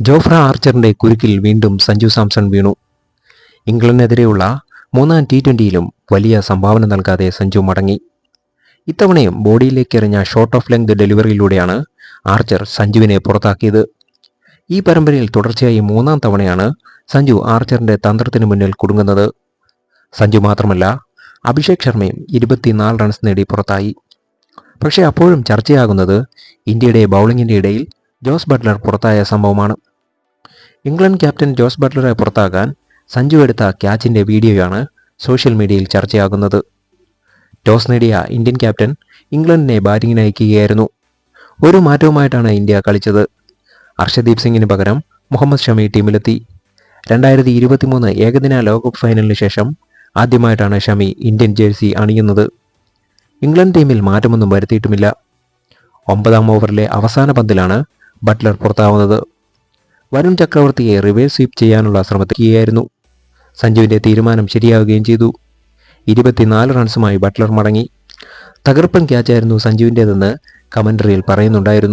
Jofra ആർച്ചറിന്റെ കുരുക്കിൽ വീണ്ടും സഞ്ജു സാംസൺ വീണു. ഇംഗ്ലണ്ടിനെതിരെയുള്ള മൂന്നാം ടി ട്വന്റിയിലും വലിയ സംഭാവന നൽകാതെ സഞ്ജു മടങ്ങി. ഇത്തവണയും ബോഡിയിലേക്ക് എറിഞ്ഞ ഷോർട്ട് ഓഫ് ലെങ്ത് ഡെലിവറിയിലൂടെയാണ് ആർച്ചർ സഞ്ജുവിനെ പുറത്താക്കിയത്. ഈ പരമ്പരയിൽ തുടർച്ചയായി മൂന്നാം തവണയാണ് സഞ്ജു ആർച്ചറിന്റെ തന്ത്രത്തിന് മുന്നിൽ കുടുങ്ങുന്നത്. സഞ്ജു മാത്രമല്ല അഭിഷേക് ശർമ്മയും ഇരുപത്തിനാല് റൺസ് നേടി പുറത്തായി. പക്ഷേ അപ്പോഴും ചർച്ചയാകുന്നത് ഇന്ത്യയുടെ ബൗളിംഗിന്റെ ഇടയിൽ ജോസ് ബട്ട്ലർ പുറത്തായ സംഭവമാണ്. ഇംഗ്ലണ്ട് ക്യാപ്റ്റൻ ജോസ് ബട്ട്ലറെ പുറത്താക്കാൻ സഞ്ജു എടുത്ത ക്യാച്ചിന്റെ വീഡിയോയാണ് സോഷ്യൽ മീഡിയയിൽ ചർച്ചയാകുന്നത്. ടോസ് നേടിയ ഇന്ത്യൻ ക്യാപ്റ്റൻ ഇംഗ്ലണ്ടിനെ ബാറ്റിംഗിന് അയക്കുകയായിരുന്നു. ഒരു മാറ്റവുമായിട്ടാണ് ഇന്ത്യ കളിച്ചത്. അർഷദീപ് സിംഗിന് പകരം മുഹമ്മദ് ഷമി ടീമിലെത്തി. രണ്ടായിരത്തി ഇരുപത്തിമൂന്ന് ഏകദിന ലോകകപ്പ് ഫൈനലിന് ശേഷം ആദ്യമായിട്ടാണ് ഷമി ഇന്ത്യൻ ജേഴ്സി അണിയുന്നത്. ഇംഗ്ലണ്ട് ടീമിൽ മാറ്റമൊന്നും വരുത്തിയിട്ടുമില്ല. ഒമ്പതാം ഓവറിലെ അവസാന പന്തിലാണ് ബട്ട്ലർ പുറത്താവുന്നത്. വരുൺ ചക്രവർത്തിയെ റിവേഴ്സ് സ്വീപ്പ് ചെയ്യാനുള്ള ശ്രമത്തിലായിരുന്നു. സഞ്ജുവിന്റെ തീരുമാനം ശരിയാവുകയും ചെയ്തു. ഇരുപത്തിനാല് റൺസുമായി ബട്ട്ലർ മടങ്ങി. തകർപ്പൻ ക്യാച്ചായിരുന്നു സഞ്ജുവിന്റെതെന്ന് കമന്ററിയിൽ പറയുന്നുണ്ടായിരുന്നു.